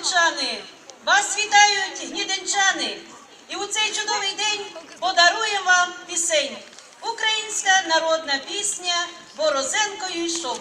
лучани! Вас вітають гнідинчани! І у цей чудовий день подаруємо вам пісень. Українська народна пісня Борозенко йшов.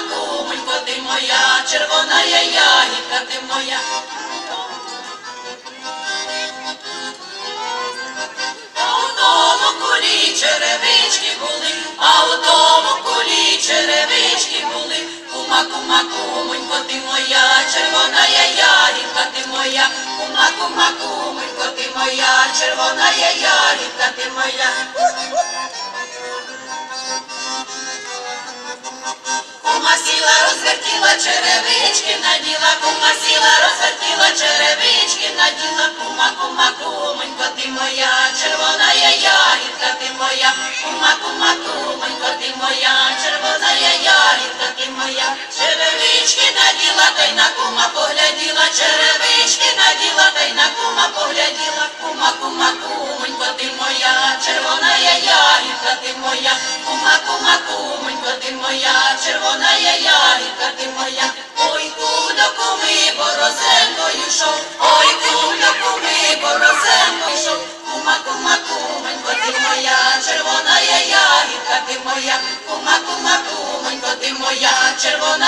Кумонько, ти моя, червона є ягідка, ти моя. А у тому кулі черевички були, а у тому кулі черевички були. Кума, кума, кумонько, ти моя, червона я ягідка, ти моя, кума, кума, кумонько, ти моя, червона я ягідка, ти моя. Черевички, наділа, кума сіла, розвертіла черевички, наділа, кума, кума, кумонько, ти моя, червона я ягідка, ти моя, кума, кума, кумонько, ти моя, червона я ягідка, ти моя, черевички наділа, та й на кума погляділа, черевички наділа, та й на кума погляділа, кума, кума, кумонько, ти моя, червона я ягідка, ти моя, ой, куди куми, борозенкою йшов, ой, куди куми, борозенкою йшов, кума, кума, куменько ти моя, червона я ягідка, ти моя, кума, кума, куменько ти моя, червона